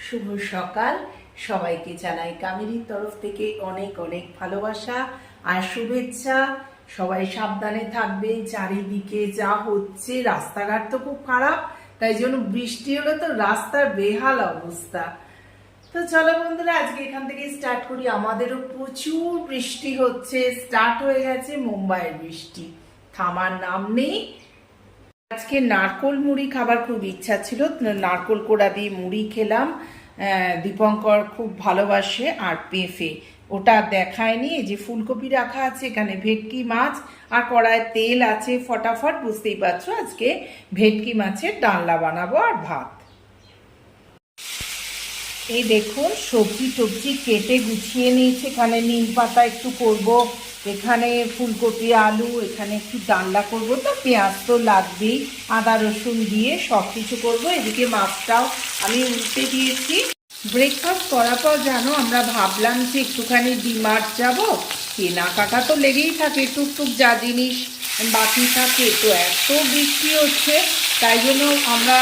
শুভ সকাল। সবাইকে জানাই কামিনীর তরফ থেকে অনেক অনেক ভালোবাসা আর শুভেচ্ছা। সবাই সাবধানে থাকবে। চারিদিকে যা হচ্ছে, রাস্তাঘাট তো খুব খারাপ, তাই জন্য বৃষ্টি হলে তো রাস্তার বেহাল অবস্থা। তো চলো বন্ধুরা, আজকে এখান থেকে স্টার্ট করি। আমাদেরও প্রচুর বৃষ্টি হচ্ছে। স্টার্ট হয়ে গেছে মুম্বাইয়ের বৃষ্টি। থামার নাম নেই। আজকে নারকোল মুড়ি খাবার খুব ইচ্ছা ছিল। নারকোল কোড়া দিয়ে মুড়ি খেলাম। দীপঙ্কর খুব ভালোবাসে আর পেঁপে। ওটা দেখায়নি। এই যে ফুলকপি রাখা আছে, এখানে ভেটকি মাছ আর কড়ায় তেল আছে ফটাফট, বুঝতেই পারছ? আজকে ভেটকি মাছের ডালনা বানাবো আর ভাত। এই দেখুন সবজি টবজি কেটে গুছিয়ে নিয়েছি। এখানে নিম পাতা একটু করব। এখানে ফুলকপি, আলু, এখানে একটু ডাল্লা করব। তো পেঁয়াজ তো লাগবেই, আদা, রসুন দিয়ে সব কিছু করব। এদিকে মাছটাও আমি উল্টে দিয়েছি। ব্রেকফাস্ট করার পর জানো, আমরা ভাবলাম যে একটুখানি ডিমার্ট যাব। কেনাকাটা তো লেগেই থাকে, টুকটুক যা জিনিস বাকি থাকে। তো এত বৃষ্টি হচ্ছে, তাই জন্য আমরা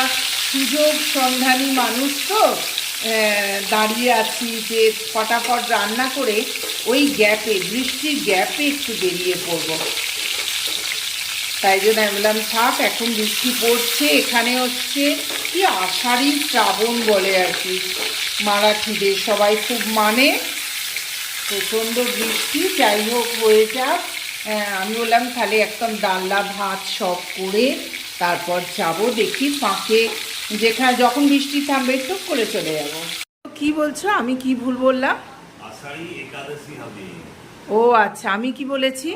সুযোগ সন্ধানী মানুষ তো। দাঁড়িয়ে আছি যে ফটাফট রান্না করে ওই গ্যাপে, বৃষ্টির গ্যাপে একটু বেরিয়ে পড়ব। তাই জন্য আমি বললাম, থাক, এখন বৃষ্টি পড়ছে, এখানে হচ্ছে কি আষাঢ়ি শ্রাবণ বলে আর কি। মারাঠিদের সবাই খুব মানে। প্রচণ্ড বৃষ্টি, যাই হোক, হয়ে যাক। আমি বললাম, তাহলে একদম ডাল্লা ভাত সব করে তারপর যাব, দেখি ফাঁকে যেখানে যখন বৃষ্টি থামবে টুক করে চলে যাব। কি বলছো? আমি কি ভুল বললাম? আষাঢ়ি একাদশী হবে। ও আচ্ছা আমি কি বলেছি?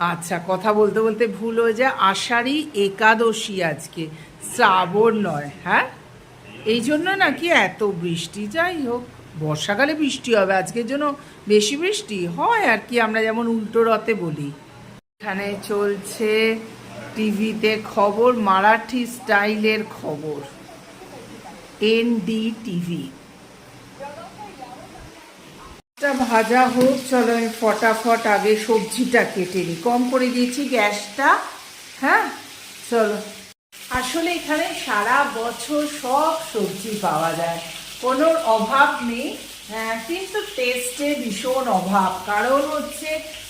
আচ্ছা কথা বলতে বলতে ভুল হয়ে যায়। আষাঢ়ি একাদশী আজকে শ্রাবণ নয় হ্যাঁ? এই জন্য নাকি এত বৃষ্টি যাই হোক বর্ষাকালে বৃষ্টি হবে আজকের জন্য বেশি বৃষ্টি হয় আর কি আমরা যেমন উল্টো রথে বলি। এখানে চলছে টিভিতে খবর, মারাঠি স্টাইলের খবর। এনডি টিভি ভাজা হোক, চলো আমি ফটাফট আগে সবজিটা কেটে নিই। কম করে দিয়েছি গ্যাসটা হ্যাঁ? চলো। আসলে এখানে সারা বছর সব সবজি পাওয়া যায়। কোনো অভাব নেই। কিন্তু টেস্টে ভীষণ অভাব। কারণ হচ্ছে,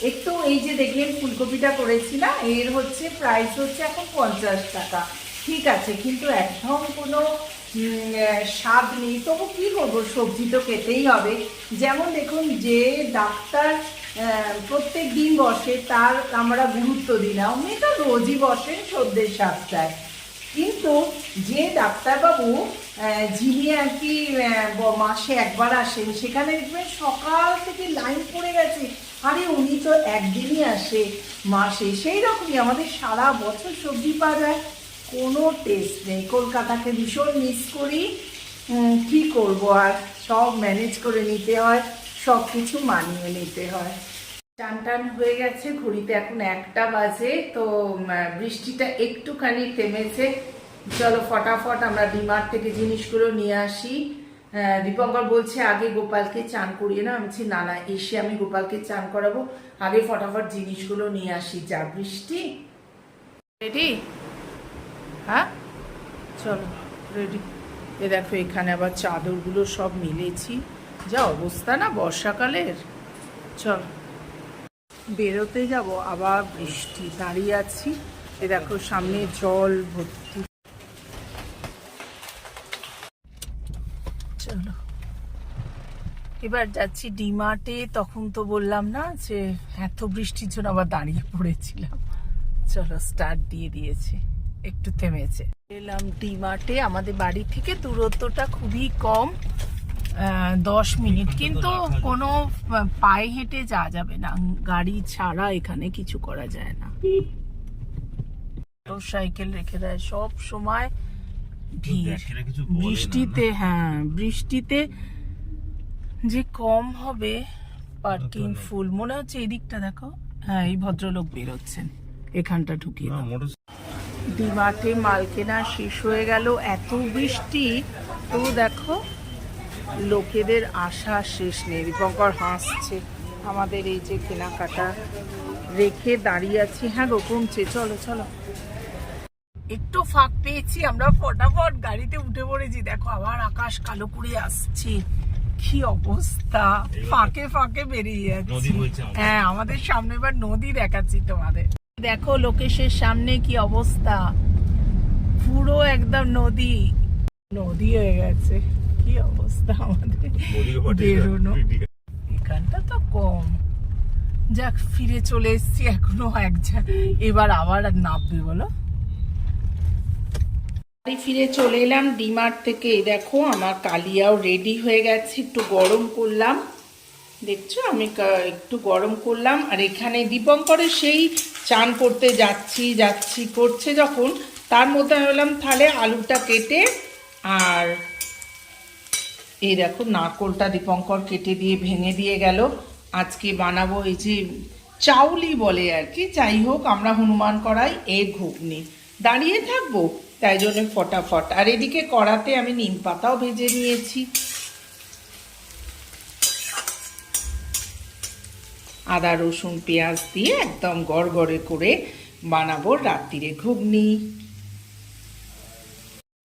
একটু এই যে দেখলেন ফুলকপিটা করেছি না এর হচ্ছে প্রাইস হচ্ছে এখন পঞ্চাশ টাকা। ঠিক আছে, কিন্তু একদম কোনো স্বাদ নেই। তবু কী করব, সবজি তো খেতেই হবে। যেমন দেখুন, যে ডাক্তার প্রত্যেক দিন বসে, তার আমরা গুরুত্ব দিই না। উনি তো রোজই বসেন সদ্যের সাতটায় কিন্তু যে ডাক্তারবাবু যিনি আর কি মাসে একবার আসেন, সেখানে দেখবেন সকাল থেকে লাইন পড়ে গেছে। আরে, উনি তো একদিনই আসে, মাসে। সেই রকমই আমাদের সারা বছর সবজি পাওয়া যায়। কোনো টেস্ট নেই। কলকাতাকে ভীষণ মিস করি। কি করব আর? সব ম্যানেজ করে নিতে হয় সব কিছু মানিয়ে নিতে হয়। টান টান হয়ে গেছে, ঘড়িতে এখন একটা বাজে, তো বৃষ্টিটা একটুখানি থেমেছে। চলো ফটাফট আমরা ডিমার্ট থেকে জিনিসগুলো নিয়ে আসি। দীপঙ্কর বলছে, আগে গোপালকে চান করিয়ে না আমি না না, এসে আমি গোপালকে চান করাবো। আগে ফটাফট জিনিসগুলো নিয়ে আসি, যা বৃষ্টি। রেডি হ্যাঁ? চলো রেডি এ দেখো, এখানে আবার চাদরগুলো সব মিলেছি। যা অবস্থা না বর্ষাকালের? চল, বেরোতে যাব, আবার বৃষ্টি। দাঁড়িয়ে আছি। এ দেখো, সামনে জল ভর্তি চলো এবার যাচ্ছি ডিমার্টে তখন তো বললাম না যে এত বৃষ্টির জন্য আবার দাঁড়িয়ে পড়েছিলাম। চলো স্টার্ট দিয়ে দিয়েছে। একটু থেমেছে। এলাম ডিমার্টে আমাদের বাড়ি থেকে দূরত্বটা খুবই কম দশ মিনিট। কিন্তু কোনো পায়ে হেঁটে যাওয়া যাবে না। গাড়ি ছাড়া এখানে কিছু করা যায় না। মোটর সাইকেল রেখে দেয় সব সময়। ভিড় বৃষ্টিতে হ্যাঁ বৃষ্টিতে যে কম হবে পার্কিং ফুল মনে হচ্ছে এই দিকটা দেখো। হ্যাঁ এই ভদ্রলোক বেরোচ্ছেন। এখানটা ঢুকিয়ে দাও। ডিমার্টে মাল কেনা শেষ হয়ে গেল এত বৃষ্টি। তো দেখো লোকেদের আশা শেষ নেই। দীপঙ্কর হাসছে আমাদের এই যে কেনাকাটা রেখে দাঁড়িয়ে আছি। হ্যাঁ গো কমছে। চলো চলো। একটু ফাঁক পেয়েছি আমরা ফটাফট গাড়িতে উঠে পড়েছি। দেখো আবার আকাশ কালো করে আসছে। কি অবস্থা? ফাঁকে ফাঁকে বেরিয়ে যাচ্ছে। হ্যাঁ আমাদের সামনে এবার নদী দেখাচ্ছি তোমাদের। দেখো লোকেশের সামনে কি অবস্থা। পুরো একদম নদী। নদী হয়ে গেছে। কি অবস্থা আমাদের? বেরোনো। এখানটা তো কম। যাক ফিরে চলে এসেছি এখনও এক এবার আবার নামবে বলো? বাড়ি ফিরে চলে এলাম ডিমার্ট থেকে। দেখো, আমার কালিয়াও রেডি হয়ে গেছে। একটু গরম করলাম। দেখছ, আমি একটু গরম করলাম। আর এখানে দীপঙ্করের সেই চান করতে যাচ্ছি যাচ্ছি, করছে যখন। তার মধ্যে বললাম, তাহলে আলুটা কেটে আর এই দেখো, নারকোলটা দীপঙ্কর কেটে দিয়ে, ভেঙে দিয়ে গেল। আজকে বানাবো এই যে চাউলি বলে আর কি। যাই হোক, আমরা হনুমান করাই, এর ঘুগনি। দাঁড়িয়ে থাকব? তাই জন্য ফটাফট। আর এদিকে কড়াতে আমি নিম পাতাও ভেজে নিয়েছি। আদা, রসুন, পেঁয়াজ দিয়ে একদম গড়গড়ে করে বানাবো রাত্রিরে ঘুগনি।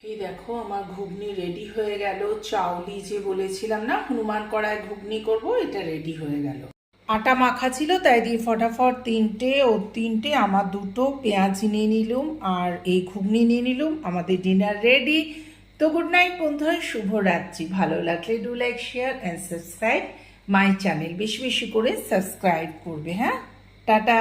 এই দেখো, আমার ঘুগনি রেডি হয়ে গেল। চাউলি যে বলেছিলাম না, হনুমান কড়ায় ঘুগনি করব, এটা রেডি হয়ে গেল। আটা মাখা ছিল, তাই দিয়ে ফটাফট তিনটে ও তিনটে আমার দুটো পেঁয়াজ নিয়ে নিলুম আর এই ঘুগনি নিয়ে নিলুম। আমাদের ডিনার রেডি তো গুড নাইট বন্ধুরা শুভ রাত্রি ভালো লাগলে do like share and subscribe my channel বেশি বেশি করে সাবস্ক্রাইব করবে হ্যাঁ? টাটা।